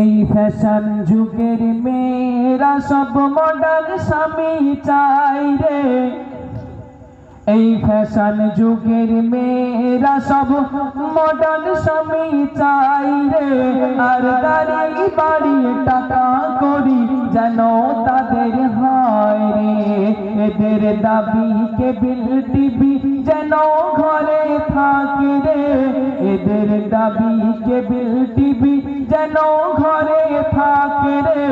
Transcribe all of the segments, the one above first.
এই ফ্যাশন যুগের মেয়েরা সব মডার্ন স্বামী চাই রে। এই ফ্যাশন যুগের মেয়েরা সব মডার্ন স্বামী চাই রে। আর গাড়ি বাড়ি টাকা করি যেন তাদের হয় রে। এদের দাবি কেবিল, টিভি যেন ঘরে থাকে রে। এদের দাবি কেবিল থাকে রে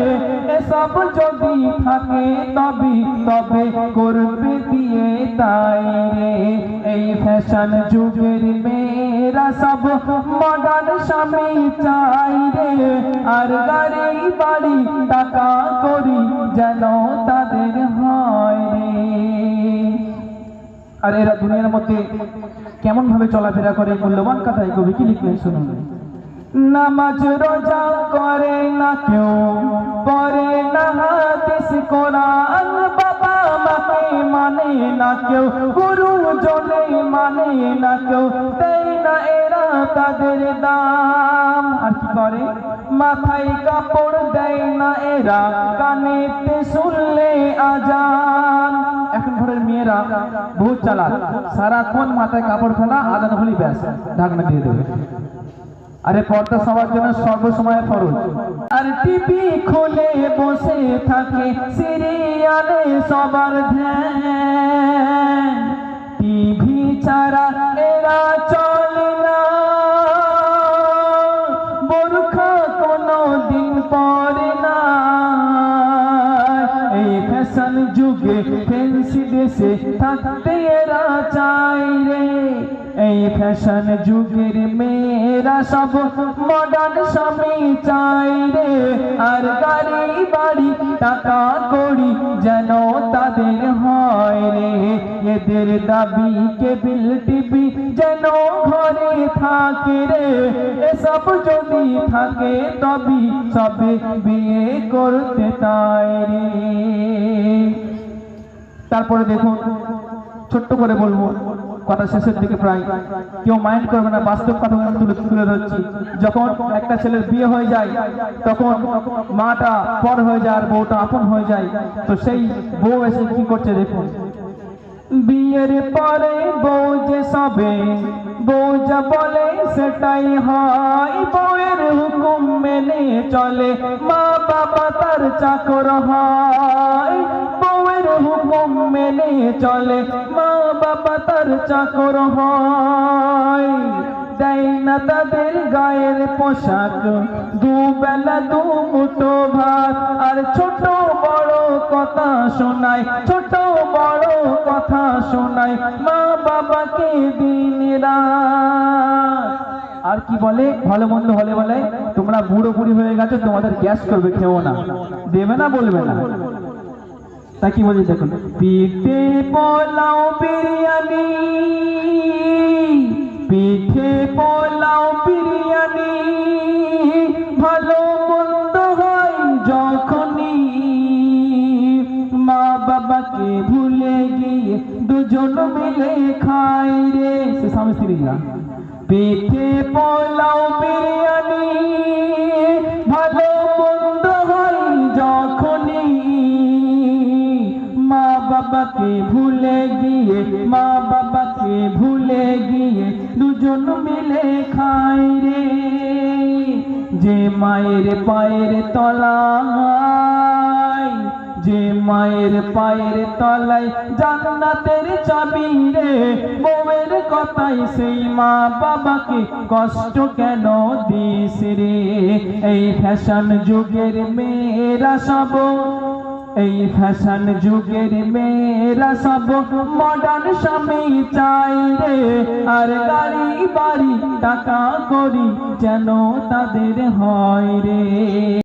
এসব যদি থাকে তবে তবে করবে বিয়ে তাই রে। এই ফ্যাশন যুগের মেয়েরা সব মডার্ন স্বামী চাই রে। আর গাড়ি, বাড়ি, টাকা করি যেন তাদের হয় রে। আর এরা দুনিয়ার মধ্যে কেমন ভাবে চলাফেরা করে, মূল্যবান কথায় কবি কি লিখলেন শুনুন। নামাজ রোজা করে না কেউ, পরে না হাদিস কোরআন বাবা মাকে মানে না কেউ, গুরু জনে মানে না কেউ, দেয় না এরা তাদের দাম। আর কি করে? মাথায় কাপড় দেয় না এরা, কানেতে শুনলে আজান। এখন ঘরের মেয়েরা বহুত চালাক, সারাক্ষণ মাথায় কাপড় ফেলা আদান হলি ব্যাস, ঢাকনা দিয়ে দেবে। আরে পর্দা সবার জন্য সর্বসময় ফরজ। আর টিভি খুলে বসে থাকে, সিরিয়ালে সবার ধ্যান। টিভি ছাড়া এরা চলে ফ্যাশন যুগে ফ্যান্সি দেশে থাকতে এরা চাই রে। এই ফ্যাশন যুগের মেয়েরা সব মডার্ন স্বামী চাই রে। আর গাড়ি বাড়ি টাকা করি যেন তাদের হয়। এদের দাবি, কেবিল, টিভি যেন ঘরে থাকে রে। এসব যদি থাকে তবে সবে বিয়ে করতে তাই রে। তারপরে দেখুন, ছোট্ট করে বলব, কথা শেষের দিকে প্রায়। কেউ মাইন্ড করবে না, বাস্তব কথা তুলে তুলে ধরছি। যখন একটা ছেলের বিয়ে হয়ে যায়, তখন মাটা পর হয়ে যায় আর বউটা আপন হয়ে যায়। তো সেই বউ এসে কি করছে দেখুন বিয়ের পরে বউ যে সবে, বউ যা বলে সেটাই হয়। বউয়ের হুকুম মেনে চলে, মা বাবা তার চাকর হয়। বউয়ের হুকুম মেনে চলে, মা বাবা তার চাকর হয়। দেয় না তাদের গায়ের পোশাক, দুবেলা দু মুঠো ভাত। আর ছোট বড় কথা শোনায়, ছোট বড় কথা শোনায় মা বাবাকে দিন রাত। আর কি বলে? ভালো মন্দ হলে বলে, তোমরা বুড়ো বুড়ি হয়ে গেছো, তোমাদের গ্যাস করবে, খেও না। দেবে না, বলবে না? তা কি বলি দেখুন, পিঠে পোলাও বিরিয়ানি, পিঠে পোলাও বিরিয়ানি, ভালো মন্দ হয় যখনই বাবাকে ভুলে গিয়ে দুজন মিলে খাই রে। সে স্বামী স্ত্রীরা পিঠে পোলাও বিরিয়ানি, ভালো মন্দ হয় যখনই। মা বাবাকে ভুলে গিয়ে, মা বাবাকে ভুলে গিয়ে দুজন মিলে খাই রে। যে মায়ের পায়ের তলায় যে মায়ের পায়ের তলায় জান্নাতের চাবি রে, বউয়ের কথাই সেই মা বাবাকে কষ্ট কেন দিস রে? এই ফ্যাশন যুগের মেয়েরা সব, এই ফ্যাশন যুগের মেয়েরা সব মডার্ন স্বামী চাই রে। আর গাড়ি বাড়ি টাকা করি যেন তাদের হয় রে।